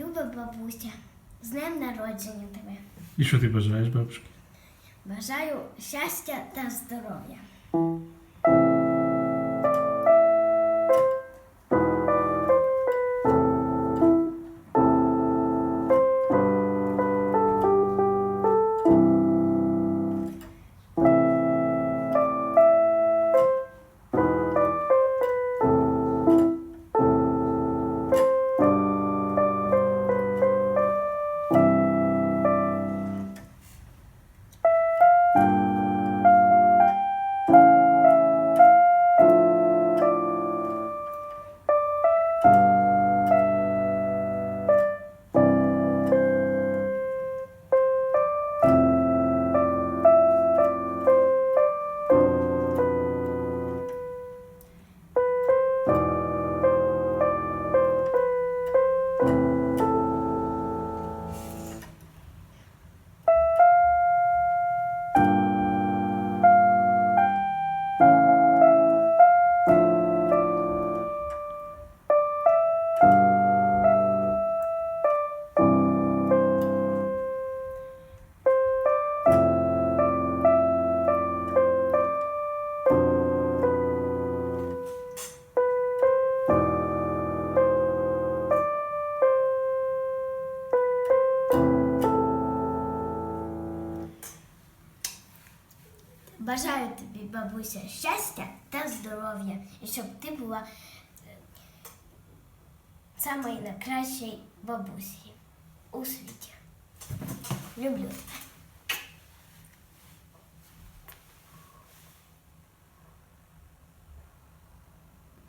люба бабуся, з днем народження тебе. І що ти бажаєш, бабушки? Бажаю щастя та здоров'я. Бажаю тобі, бабуся, щастя та здоров'я, і щоб ти була е, самою найкращою бабусею у світі. Люблю тебе.